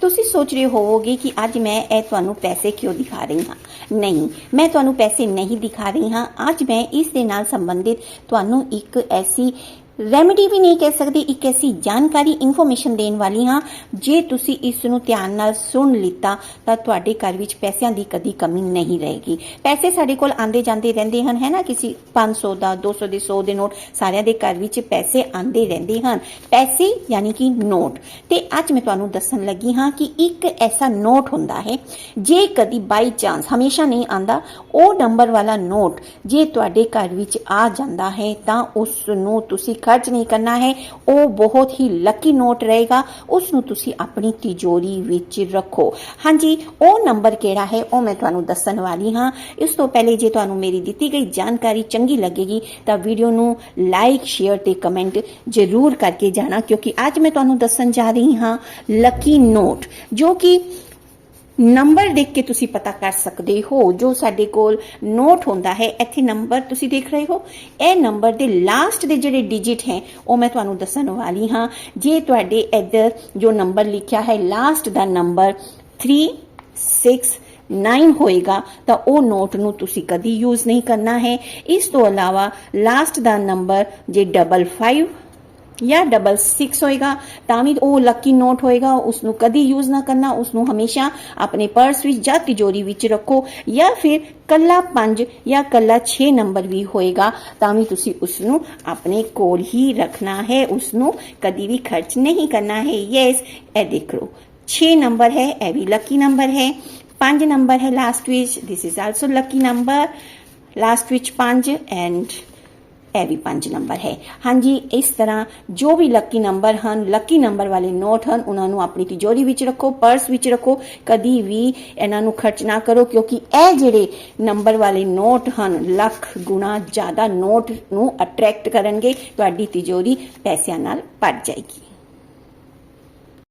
ਤੁਸੀਂ ਸੋਚ ਰਹੇ ਹੋਵੋਗੇ ਕਿ ਅੱਜ ਮੈਂ ਇਹ ਤੁਹਾਨੂੰ ਪੈਸੇ ਕਿਉਂ ਦਿਖਾ ਰਹੀ ਹਾਂ? ਨਹੀਂ, ਮੈਂ ਤੁਹਾਨੂੰ ਪੈਸੇ ਨਹੀਂ ਦਿਖਾ ਰਹੀ ਹਾਂ। ਅੱਜ ਮੈਂ ਇਸ ਦੇ ਨਾਲ ਸੰਬੰਧਿਤ ਤੁਹਾਨੂੰ ਇੱਕ ਐਸੀ ਰੈਮੇਡੀ ਵੀ ਨਹੀਂ ਕਹਿ ਸਕਦੇ। ਇੱਕ ਐਸੀ ਜਾਣਕਾਰੀ ਇਨਫੋਰਮੇਸ਼ਨ ਦੇਣ ਵਾਲੀ ਹਾਂ ਜੇ ਤੁਸੀਂ ਇਸ ਨੂੰ ਧਿਆਨ ਨਾਲ ਸੁਣ ਲਿੱਤਾ, ਤਾਂ ਤੁਹਾਡੇ ਘਰ ਵਿੱਚ ਪੈਸਿਆਂ ਦੀ ਕਦੀ ਕਮੀ ਨਹੀਂ ਰਹੇਗੀ। ਪੈਸੇ ਸਾਡੇ ਕੋਲ ਆਂਦੇ ਜਾਂਦੇ ਰਹਿੰਦੇ ਹਨ, ਹੈ ਨਾ? ਕਿਸੇ 500 ਦਾ 200 ਦੇ 100 ਦੇ ਨੋਟ, ਸਾਰਿਆਂ ਦੇ ਘਰ ਵਿੱਚ ਪੈਸੇ ਆਂਦੇ ਰਹਿੰਦੇ ਹਨ। ਪੈਸੇ ਯਾਨੀ ਕਿ ਨੋਟ। ਤੇ ਅੱਜ ਮੈਂ ਤੁਹਾਨੂੰ ਦੱਸਣ ਲੱਗੀ ਹਾਂ ਕਿ ਇੱਕ ਐਸਾ ਨੋਟ ਹੁੰਦਾ ਹੈ, ਜੇ ਕਦੀ ਬਾਈ ਚਾਂਸ ਹਮੇਸ਼ਾ ਨਹੀਂ ਆਂਦਾ ਉਹ ਨੰਬਰ ਵਾਲਾ ਨੋਟ ਜੇ ਤੁਹਾਡੇ ਘਰ ਵਿੱਚ ਆ ਜਾਂਦਾ ਹੈ, ਤਾਂ ਉਸ ਨੂੰ ਤੁਸੀਂ ਖਰਚ ਨਹੀਂ ਕਰਨਾ ਹੈ। ਉਹ ਬਹੁਤ ਹੀ ਲੱਕੀ ਨੋਟ ਰਹੇਗਾ। ਉਸ ਨੂੰ ਤੁਸੀਂ ਆਪਣੀ ਤਿਜੋਰੀ ਵਿੱਚ ਰੱਖੋ। ਹਾਂਜੀ, ਉਹ ਨੰਬਰ ਕਿਹੜਾ ਹੈ? ਉਹ ਮੈਂ ਤੁਹਾਨੂੰ ਦੱਸਣ ਵਾਲੀ ਹਾਂ। ਇਸ ਤੋਂ ਪਹਿਲੇ ਜੇ ਤੁਹਾਨੂੰ ਮੇਰੀ ਦਿੱਤੀ ਗਈ ਜਾਣਕਾਰੀ ਚੰਗੀ ਲੱਗੇਗੀ, ਤਾਂ ਵੀਡੀਓ ਨੂੰ ਲਾਈਕ ਸ਼ੇਅਰ ਤੇ ਕਮੈਂਟ ਜ਼ਰੂਰ ਕਰਕੇ ਜਾਣਾ, ਕਿਉਂਕਿ ਅੱਜ ਮੈਂ ਤੁਹਾਨੂੰ ਦੱਸਣ ਜਾ ਰਹੀ ਹਾਂ ਲੱਕੀ ਨੋਟ ਜੋ ਕਿ ਨੰਬਰ ਦੇਖ ਕੇ ਤੁਸੀਂ ਪਤਾ ਕਰ ਸਕਦੇ ਹੋ, ਜੋ ਸਾਡੇ ਕੋਲ ਨੋਟ ਹੁੰਦਾ ਹੈ, ਇੱਥੇ ਨੰਬਰ ਤੁਸੀਂ ਦੇਖ ਰਹੇ ਹੋ। ਇਹ ਨੰਬਰ ਦੇ ਲਾਸਟ ਦੇ ਜਿਹੜੇ ਡਿਜਿਟ ਹੈ, ਉਹ ਮੈਂ ਤੁਹਾਨੂੰ ਦੱਸਣ ਵਾਲੀ ਹਾਂ। ਜੇ ਤੁਹਾਡੇ ਇੱਧਰ ਜੋ ਨੰਬਰ ਲਿਖਿਆ ਹੈ ਲਾਸਟ ਦਾ ਨੰਬਰ 3 6 9 ਹੋਏਗਾ, ਤਾਂ ਉਹ ਨੋਟ ਨੂੰ ਤੁਸੀਂ ਕਦੀ ਯੂਜ਼ ਨਹੀਂ ਕਰਨਾ ਹੈ। ਇਸ ਤੋਂ ਇਲਾਵਾ ਲਾਸਟ ਦਾ ਨੰਬਰ ਜੇ ਡਬਲ 5 ਜਾਂ ਡਬਲ 6 ਹੋਏਗਾ, ਤਾਂ ਵੀ ਉਹ ਲੱਕੀ ਨੋਟ ਹੋਏਗਾ ਉਸ ਨੂੰ ਕਦੀ ਯੂਜ਼ ਨਾ ਕਰਨਾ ਉਸ ਨੂੰ ਹਮੇਸ਼ਾ ਆਪਣੇ ਪਰਸ ਵਿੱਚ ਜਾਂ ਤਿਜੋਰੀ ਵਿੱਚ ਰੱਖੋ, ਜਾਂ ਫਿਰ ਕੱਲਾ 5 ਜਾਂ ਕੱਲਾ 6 ਨੰਬਰ ਵੀ ਹੋਏਗਾ, ਤਾਂ ਵੀ ਤੁਸੀਂ ਉਸ ਨੂੰ ਆਪਣੇ ਕੋਲ ਹੀ ਰੱਖਣਾ ਹੈ ਉਸ ਨੂੰ ਕਦੀ ਵੀ ਖਰਚ ਨਹੀਂ ਕਰਨਾ ਹੈ। ਯੈਸ ਇਹ ਦੇਖ ਲਓ 6 ਨੰਬਰ ਹੈ, ਇਹ ਵੀ ਲੱਕੀ ਨੰਬਰ ਹੈ। 5 ਨੰਬਰ ਹੈ ਲਾਸਟ ਵਿੱਚ this is also lucky number last ਵਿੱਚ 5 ਐਂਡ ਇਹ ਵੀ 5 ਨੰਬਰ ਹੈ। ਹਾਂਜੀ, ਇਸ ਤਰ੍ਹਾਂ ਜੋ ਵੀ ਲੱਕੀ ਨੰਬਰ ਹਨ ਲੱਕੀ ਨੰਬਰ ਵਾਲੇ ਨੋਟ ਹਨ, ਉਹਨਾਂ ਨੂੰ ਆਪਣੀ ਤਿਜੋਰੀ ਵਿੱਚ ਰੱਖੋ ਪਰਸ ਵਿੱਚ ਰੱਖੋ, ਕਦੀ ਵੀ ਇਹਨਾਂ ਨੂੰ ਖਰਚ ਨਾ ਕਰੋ, ਕਿਉਂਕਿ ਇਹ ਜਿਹੜੇ ਨੰਬਰ ਵਾਲੇ ਨੋਟ ਹਨ, ਲੱਖ ਗੁਣਾ ਜ਼ਿਆਦਾ ਨੋਟ ਨੂੰ ਅਟਰੈਕਟ ਕਰਨਗੇ, ਤੁਹਾਡੀ ਤਿਜੋਰੀ ਪੈਸਿਆਂ ਨਾਲ ਭਰ ਜਾਏਗੀ।